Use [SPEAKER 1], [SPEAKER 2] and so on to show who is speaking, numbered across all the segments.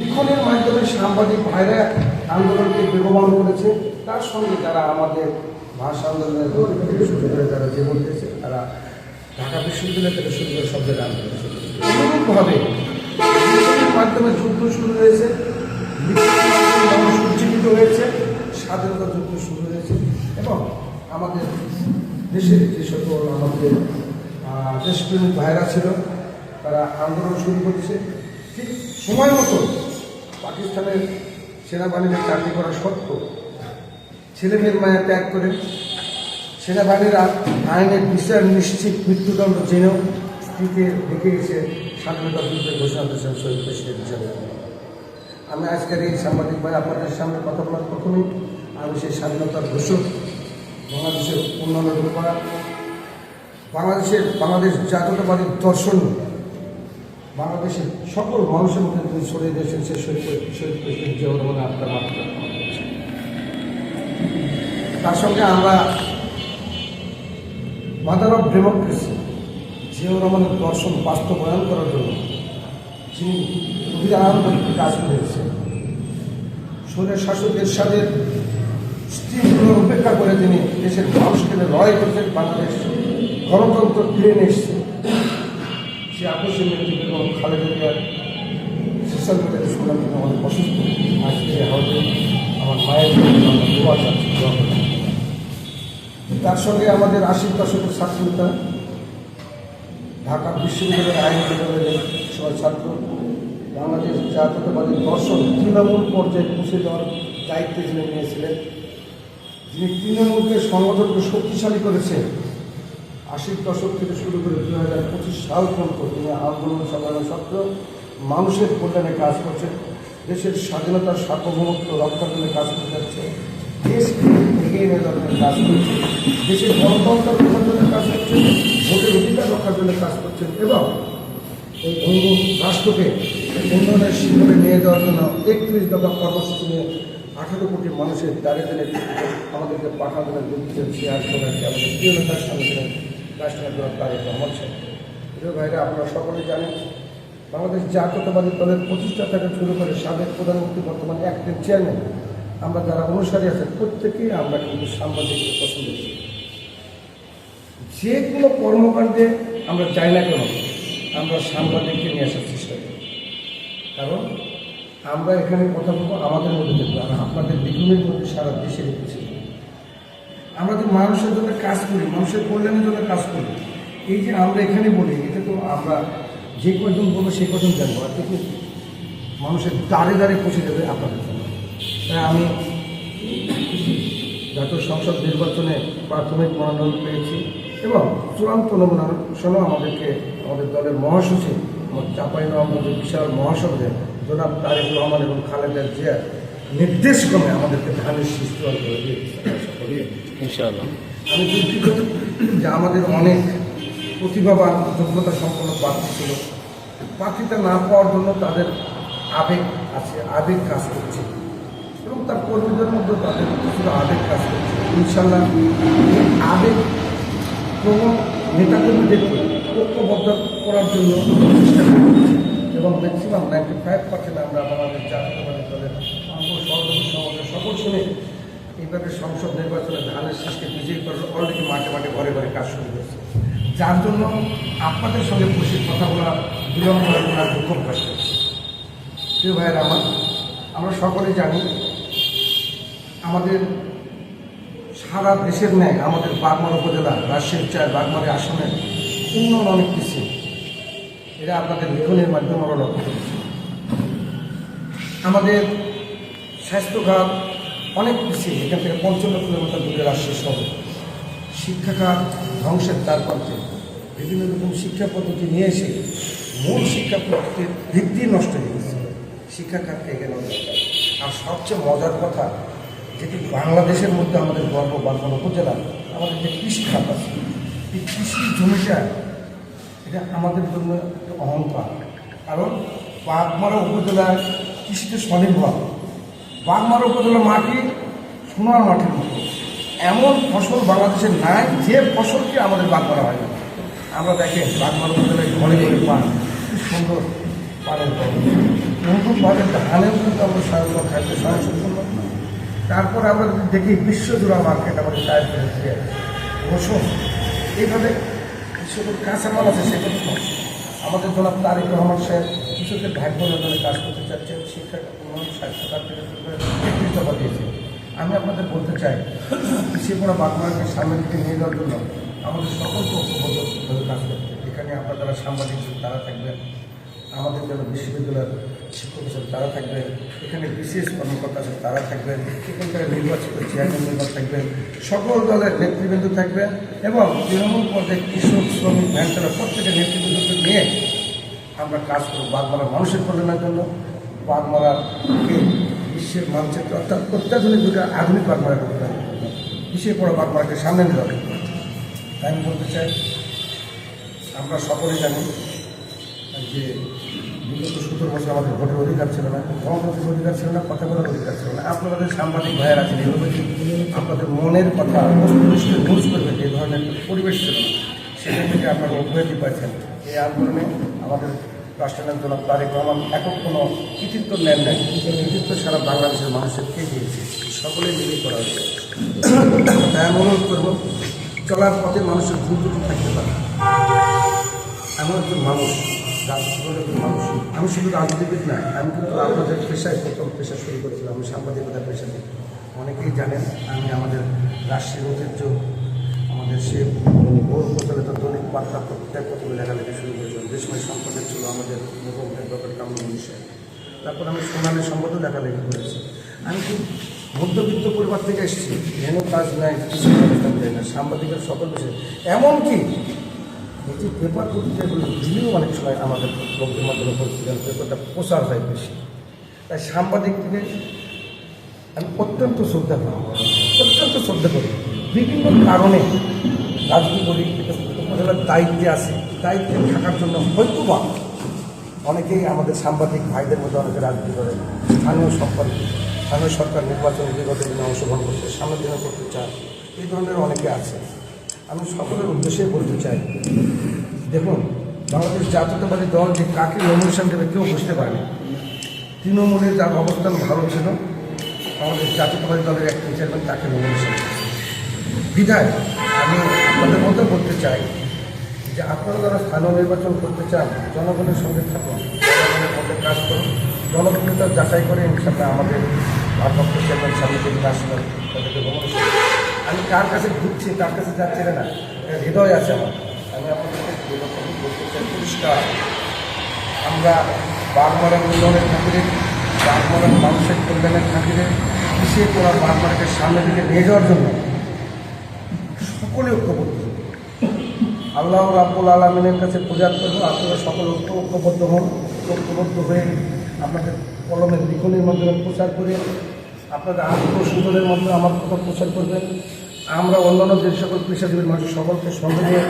[SPEAKER 1] লিখনের মাধ্যমে সাংবাদিক ভাইরা আন্দোলনকে বেগবান করেছে, তার সঙ্গে যারা আমাদের ভাষা আন্দোলনের শুরু করে যারা জীবন দিয়েছে তারা ঢাকা বিশ্ববিদ্যালয় থেকে শুরু করে সব জায়গায় আন্দোলন শুরু মাধ্যমে যুদ্ধ শুরু হয়েছে উজ্জীবিত হয়েছে, স্বাধীনতা যুদ্ধ শুরু হয়েছে, এবং আমাদের দেশের যে সকল আমাদের দেশপ্রেমিক ভাইরা ছিল, তারা আন্দোলন শুরু করেছে। ঠিক সময় মতো পাকিস্তানের সেনাবাহিনীর চাকরি করা সত্ত্বেও ছেলেমেয়ের মায়া ত্যাগ করে সেনাবাহিনীরা আইনের বিচার নিশ্চিত মৃত্যুদণ্ড জেনেও স্ত্রীকে রেখে এসে স্বাধীনতা যুদ্ধে ঘোষণা দিয়েছেন শহীদ প্রেসিডেন্ট হিসাবে। আমি আজকের এই সাংবাদিক ভাই আপনাদের সামনে কথা বলার প্রথমেই আমি সেই স্বাধীনতার ঘোষক বাংলাদেশের উন্নয়ন করা। বাংলাদেশের বাংলাদেশ জাতীয়তাবাদী দর্শন বাংলাদেশের সকল মানুষের মধ্যে তিনি ছড়িয়ে দিয়েছেন সে শহীদ শহীদ প্রেসিডেন্ট জিয়াউর রহমান আপনার মাত্রা তার সঙ্গে আমরা মাদার অফ ডেমোক্রেসি, জিয়াউর রহমানের দর্শন বাস্তবায়ন করার জন্য যিনি অভিযান কাজ করেছেন সৈন্য শাসক এরশাদের স্ত্রীগুলোর উপেক্ষা করে তিনি দেশের মানুষকে লড়াই করেছেন, বাংলাদেশ গণতন্ত্র ফিরে এসছে। সে আকর্ষণ নেতৃত্ব এবং খালেদা জিয়ার সোশ্যাল মিডিয়াতে শুনলাম তিনি অনেক অসুস্থ। আজকে হয়তো আমার মায়ের দোয়া চাচ্ছি, তার সঙ্গে আমাদের আশি দশকের ছাত্রতা ঢাকা বিশ্ববিদ্যালয়ের আইন বিভাগের সবাই ছাত্র। বাংলাদেশ জাতীয়তাবাদী দর্শন তৃণমূল পর্যায়ে পৌঁছে দেওয়ার দায়িত্বে যিনি নিয়েছিলেন যিনি তৃণমূলকে সংগঠনকে শক্তিশালী করেছে আশির দশক থেকে শুরু করে দু হাজার পঁচিশ সাল পর্যন্ত তিনি আন্দোলন সংগ্রামে সত্ত্বেও মানুষের কল্যাণে কাজ করছেন। দেশের স্বাধীনতার সার্বভৌমত্ব রক্ষার জন্য কাজ করে যাচ্ছে। দেশকে এগিয়ে নিয়ে যাওয়ার জন্য কাজ করছে। দেশের গণতন্ত্র রক্ষার জন্য কাজ করছেন ভোটের অধিকার রক্ষার জন্য কাজ করছেন এবং এই অঙ্গ রাষ্ট্রকে উন্নয়নের শিখরে নিয়ে যাওয়ার জন্য একত্রিশ দফা কর্মসূচি নিয়ে আঠারো কোটি মানুষের দাঁড়িয়ে আমাদেরকে পাঠানোর দিচ্ছেন। শেয়ার করার আমাদের প্রিয় নেতার সামনে তারেক রহমান সাহেব প্রিয় ভাইরা, আপনারা সকলে জানেন, বাংলাদেশ জাতীয়তাবাদী দলের প্রতিষ্ঠা থেকে শুরু করে সাবেক প্রধানমন্ত্রী, বর্তমানে একদিন চেয়ারম্যান আমরা যারা অনুসারী আছেন প্রত্যেকেই আমরা কিন্তু সাংবাদিককে পছন্দ করি। যে কোনো কর্মকাণ্ডে আমরা চাই না কেন, আমরা সাংবাদিককে নিয়ে আসার চেষ্টা করি। কারণ আমরা এখানে কথা বলব আমাদের মধ্যে দেখব আর আপনাদের বিভিন্ন মধ্যে সারা দেশের কিছু আমরা তো মানুষের জন্য কাজ করি, মানুষের কল্যাণের জন্য কাজ করি। এই যে আমরা এখানে বলি, এটা তো আমরা যে কজন বলব সে কজন জানব, আর কিন্তু মানুষের দাঁড়ে দাঁড়ে পৌঁছে যাবে আপনাদের তাই আমি জাতীয় সংসদ নির্বাচনে প্রাথমিক মনোনয়ন পেয়েছি এবং চূড়ান্ত নমুনাশনও আমাদেরকে, আমাদের দলের মহাসচিব আমার চাপাই নবাবগঞ্জের বিশাল মহাসচিব জনাব তারেক রহমান এবং খালেদা জিয়ার নির্দেশক্রমে আমাদেরকে ধানের সৃষ্টি করে দিয়ে
[SPEAKER 2] ইনশাআল্লাহ।
[SPEAKER 1] আমি দুঃখিত যে আমাদের অনেক প্রতিভাবান যোগ্যতা সম্পন্ন প্রার্থী ছিল। প্রার্থীটা না পাওয়ার জন্য তাদের আবেগ আছে, আবেগ কাজ করছে। এবং তার কর্মীদের মধ্যে তাদের কিছুটা আবেগ কাজ করছে। ইনশাল্লাহ আবেগ প্রবণ নেতাকর্মীদেরকে ঐক্যবদ্ধ করার জন্য এবং ম্যাক্সিমাম নাইনটি ফাইভ পার্সেন্ট আমরা আমাদের জাতীয়তাবাদী দলের অঙ্গ সহযোগী সকল শুনে এইভাবে সংসদ নির্বাচনে ধানের শীষকে বিজয়ী করার অলরেডি মাঠে মাঠে ঘরে ঘরে কাজ শুরু হয়েছে। যার জন্য আপনাদের সঙ্গে বসে কথা বলা বিলম্ব ওনার দুঃখ প্রকাশ করছে প্রিয় ভাইয়ের আমার, আমরা সকলে জানি আমাদের সারা দেশের ন্যায় আমাদের বাগমার উপজেলা রাজশাহী চায় বাগমারি আসনের উন্নয়ন অনেক পিছিয়ে এটা আপনাদের লিখনের মাধ্যমে আমরা লক্ষ্য করছি। আমাদের স্বাস্থ্যখাত অনেক পিছিয়ে এখান থেকে পঞ্চান্ন কিলোমিটার দূরে রাজশাহী শহর শিক্ষাখাত ধ্বংসের পথে বিভিন্ন রকম শিক্ষা পদ্ধতি নিয়ে এসে মূল শিক্ষা পদ্ধতির ভিত্তি নষ্ট হয়ে গেছে। শিক্ষাখাতকে নেওয়া আর সবচেয়ে মজার কথা, যেটি বাংলাদেশের মধ্যে আমাদের গর্ব বাংলা উপজেলা, আমাদের যে কৃষি খাত আছে, এই কৃষি জমিটা, এটা আমাদের জন্য একটা অহংকার। কারণ বাগমারা উপজেলায় কৃষিতে স্বনির্ভর। বাগমারা উপজেলার মাটি সোনার মাটির মতো। এমন ফসল বাংলাদেশে নাই যে ফসলকে আমাদের বাগমারা হয় না আমরা দেখেন, বাগমারা উপজেলায় ঘরে ঘরে পান। কি সুন্দর পানের অনুরূপভাবে ধানেও কিন্তু আমরা স্বয়ং খাদ্য স্বয়ংসম্পূর্ণ তারপর আমরা যদি দেখি বিশ্বজোড়া মার্কেট আমাদের টায়ার করে রসুন, এইভাবে কাঁচামাল আছে কম। আমাদের জনাব তারিক রহমান সাহেব কৃষকের ভাগ্য নির্মাণে কাজ করতে চাচ্ছেন শিক্ষা উন্নয়ন স্বাস্থ্য কার্ড থেকে শুরু করে দিয়েছে আমি আপনাদের বলতে চাই কৃষি পড়া বাগমানকে সামনের দিকে নিয়ে যাওয়ার জন্য আমাদের সকলকে ঐক্যবদ্ধভাবে কাজ করতে এখানে আপনার যারা সাংবাদিক তারা থাকবেন। আমাদের যারা বিশ্ববিদ্যালয়ের শিক্ষক আছেন, তারা থাকবেন। এখানে বিশেষ কর্মকর্তা আছেন, তারা থাকবেন। এখানকার নির্বাচিত চেয়ারম্যান মেম্বার থাকবেন। সকল দলের নেতৃবৃন্দ থাকবেন এবং তৃণমূল পর্যায়ে কৃষক, শ্রমিক ভ্যান প্রত্যেকের নেতৃবৃন্দকে নিয়ে আমরা কাজ করব বাগমারা মানুষের কল্যাণের জন্য। বাগমারাকে বিশ্বের মানচিত্র অর্থাৎ অত্যাধুনিক যুগে আধুনিক বাগমারা করতে হবে। পিছিয়ে পড়া বাগমারাকে সামনে নিতে হবে। তাই আমি বলতে চাই, আমরা সকলেই জানি যে বিগত সতেরো বছর আমাদের ভোটের অধিকার ছিল না গণতন্ত্রের অধিকার ছিল না, কথা বলার অধিকার ছিল না। আপনাদের সাংবাদিক ভাইয়ের আছেন এইভাবে আপনাদের মনের কথা নিউজ করবে যে ধরনের পরিবেশ ছিল। না সেখান থেকে আপনারা অব্যাহতি পাচ্ছেন এই আন্দোলনে আমাদের রাষ্ট্রনাথ জনাব তারেক রহমান একক কোনো কৃতিত্ব নেন নাই। কৃতিত্ব সারা বাংলাদেশের মানুষের কে দিয়েছে? সকলে মিলে করা হয়েছে। তাই আমি অনুরোধ করব, চলার পথে মানুষের ভুল ত্রুটি থাকতে পারে। এমন একজন মানুষ রাজনীতির একজন মানুষ। আমি শুধু রাজনীতিবিদ না, আমি কিন্তু আপনাদের পেশায় প্রথম পেশা শুরু করেছিলাম। আমি সাংবাদিকতার পেশা থেকে অনেকেই জানেন, আমি আমাদের রাষ্ট্রীয় ঐতিহ্য সে বহু প্রচলিত দৈনিক বার্তা প্রত্যেক প্রথমে লেখালেখি শুরু করেছিলাম যে সময় সম্পাদক ছিল আমাদের মুখ্যমন্ত্রী ডক্টর কামরুল মিশাই তারপর আমি সোনালী সম্পদও লেখালেখি করেছি। আমি খুব মধ্যবিত্ত পরিবার থেকে এসেছি। যেন কাজ নাই, কিছু চাই না। সাংবাদিকের সকল বিষয়। এমনকি এই যে পেপার পত্রিকাগুলো দিলেও অনেক সময় আমাদের লোকদের মাধ্যমে পত্রিকার পেপারটা প্রচার হয় বেশি। তাই সাংবাদিক থেকে আমি অত্যন্ত শ্রদ্ধা করি, অত্যন্ত শ্রদ্ধা করি। বিভিন্ন কারণে রাজনীতি উপজেলার দায়িত্বে আছে, দায়িত্বে থাকার জন্য হয়তো বা অনেকেই আমাদের সাংবাদিক ভাইদের মধ্যে অনেকে রাজনীতি করে। স্থানীয় সরকার স্থানীয় সরকার নির্বাচনে বিগত দিনে অংশগ্রহণ করতে সামনের দিনে করতে চায়, এই ধরনের অনেকে আছে। আমি সকলের উদ্দেশ্যে বলতে চাই, দেখুন, বাংলাদেশ জাতীয়তাবাদী দল যে কাকে নমিনেশন দেবে কেউ বুঝতে পারেনি। তৃণমূলের যার অবস্থান ভালো ছিল আমাদের জাতীয়তাবাদী দলের একটি চেয়ারম্যান তাকে নমিনেশন বিধায় আমি আপনাদের মধ্যে বলতে চাই যে আপনারা যারা স্থানীয় নির্বাচন করতে চান, জনগণের সঙ্গে থাকুন, জনগণের মধ্যে কাজ করুন। জনপ্রিয়তা যাচাই করে ইনশাল্লাহ আমাদের ভারপ্রাপ্ত চেয়ারম্যান সামনে দিন আসবেন তাদেরকে নমিনেশন আমি কার কাছে ঘুরছি কার কাছে যাচ্ছি না হৃদয় আছে আমার। আমি আপনাদেরকে বলতে চাই, পরিষ্কার। আমরা বাগমারার উন্নয়নের খাতিরে, বাগমারার মানুষের কল্যাণের খাতিরে পিছিয়ে পড়া বাগমারাকে সামনের দিকে নিয়ে যাওয়ার জন্য সকলে ঐক্যবদ্ধ। আল্লাহ রাব্বুল আলমিনের কাছে পূজা করব আপনারা সকল ঐক্য ঐক্যবদ্ধ হন ঐক্যবদ্ধ হয়ে আপনাদের কলমের লিখনের মাধ্যমে প্রচার করে আপনাদের আত্মসুন্দরের মাধ্যমে আমার কথা প্রচার করবেন। আমরা অন্যান্য যে সকল পেশাজীবীর মানুষ, সকলকে সঙ্গে নিয়ে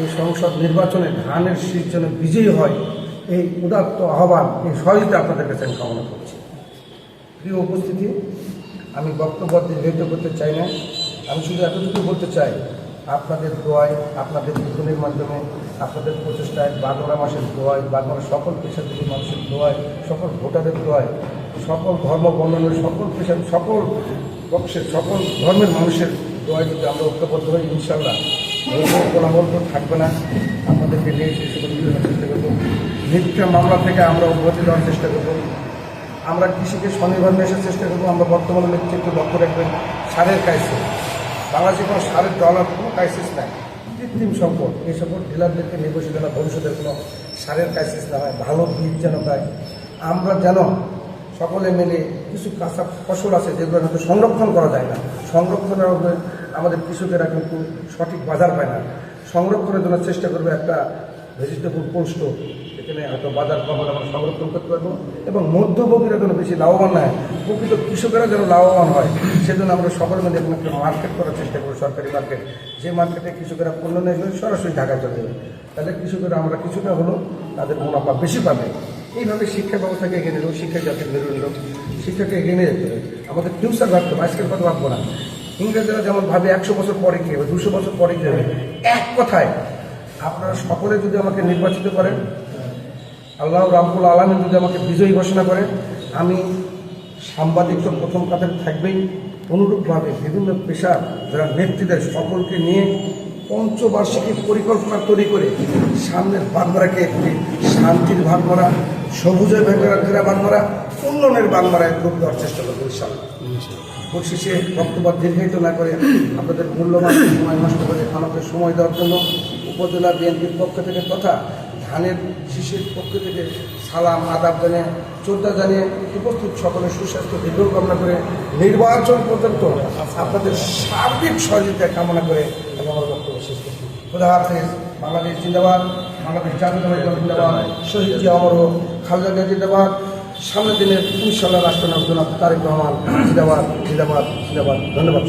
[SPEAKER 1] এই সংসদ নির্বাচনে ধানের শীত যেন বিজয়ী হয়, এই উদাত্ত আহ্বান, এই সহযোগিতা আপনাদের কাছে আমি কামনা করছি। প্রিয় উপস্থিতি, আমি বক্তব্য দীর্ঘায়িত করতে চাই না। আমি শুধু এতটুকু বলতে চাই আপনাদের দোয়ায়, আপনাদের লিখনের মাধ্যমে, আপনাদের প্রচেষ্টায় বাগড়া মাসের দোয়ায় বাগড়া সকল পেশাজীবী মানুষের দোয়ায়, সকল ভোটারের দোয়ায়, সকল ধর্ম বর্ণনের সকল পেশার, সকল পক্ষের, সকল ধর্মের মানুষের দোয়ায় যদি আমরা ঐক্যবদ্ধ হই ইনশাল্লাহ ধর্ম থাকবে না। সেই সকল চেষ্টা করব। মিথ্যা মামলা থেকে আমরা অব্যাহতি দেওয়ার চেষ্টা করব। আমরা কৃষিকে স্বনির্ভর দেশের চেষ্টা করব। আমরা বর্তমানে নেতৃত্ব লক্ষ্য রাখবেন। সারের ক্রাইসিস বাংলাদেশে কোনো সারের ডলার কোনো ক্রাইসিস নাই। কৃত্রিম সম্পদ, এই সম্পদ ডিলারদেরকে নির্বাচিত না ভবিষ্যতের কোনো সারের ক্রাইসিস না হয়, ভালো বীজ যেন পায়। আমরা যেন সকলে মিলে কিছু কাঁচা ফসল আছে যেগুলো হয়তো সংরক্ষণ করা যায় না। সংরক্ষণের অভাবে আমাদের কৃষকেরা কিন্তু সঠিক বাজার পায় না। সংরক্ষণের জন্য চেষ্টা করবে একটা ভেজিটেবল কোল্ড স্টোর। এখানে হয়তো বাজার হলে আমরা সংরক্ষণ করতে পারব। এবং মধ্যভোগীরা যেন বেশি লাভবান না হয়, প্রকৃত কৃষকেরা যেন লাভবান হয়, সেজন্য আমরা সকলে মধ্যে এরকম একটা মার্কেট করার চেষ্টা করব, সরকারি মার্কেট যে মার্কেটে কৃষকেরা পণ্য নিয়ে সরাসরি ঢাকায় চলে যাবে। তাহলে কৃষকেরা, আমরা কিছুটা হলেও তাদের মুনাফা বেশি পাবে। এইভাবে শিক্ষা ব্যবস্থাকে এগিয়ে নিল শিক্ষা জাতির মেরুদণ্ড শিক্ষাকে এগিয়ে নিয়ে যেতে হবে। আমাদের ফিউচার ভাবতে হবে, আজকের কথা ভাববো না। ইংরেজরা যেমন ভাবে একশো বছর পরে কি হবে, দুশো বছর পরে কি হবে? এক কথায়, আপনারা সকলে যদি আমাকে নির্বাচিত করেন আল্লাহ রাব্বুল আলমী যদি আমাকে বিজয়ী ঘোষণা করে আমি সাংবাদিক তো প্রথম কাতারে থাকবেই। অনুরূপভাবে বিভিন্ন পেশার যারা নেতৃত্বের সকলকে নিয়ে পঞ্চবার্ষিকী পরিকল্পনা তৈরি করে সামনের বাগমারাকে একটি শান্তির ভাগমারা সবুজের ক্রীড়া ভাগমারা উন্নয়নের ভাগমারায় রূপ দেওয়ার চেষ্টা করব ইনশাল্লাহ পরিশেষে বক্তব্য দীর্ঘায়িত না করে আপনাদের মূল্যবান সময় নষ্ট করে আমাকে সময় দেওয়ার জন্য উপজেলা বিএনপির পক্ষ থেকে তথা ধানের শিশির পক্ষ থেকে সালাম, আদাব জানিয়ে, শ্রদ্ধা জানিয়ে উপস্থিত সকলের সুস্বাস্থ্য দীর্ঘ কামনা করে নির্বাচন পর্যন্ত আপনাদের সার্বিক সহযোগিতা কামনা করে আমি আমার বক্তব্য শেষ করছি। খোদা হাফেজ, বাংলাদেশ জিন্দাবাদ, বাংলাদেশ দল জিন্দাবাদ, শহীদ জিয়া অমর খালেদা জিন্দাবাদ, সামনের দিনের ইনশাল্লাহ রাষ্ট্রনাথ জনাব তারেক রহমান জিন্দাবাদ জিন্দাবাদ জিন্দাবাদ। ধন্যবাদ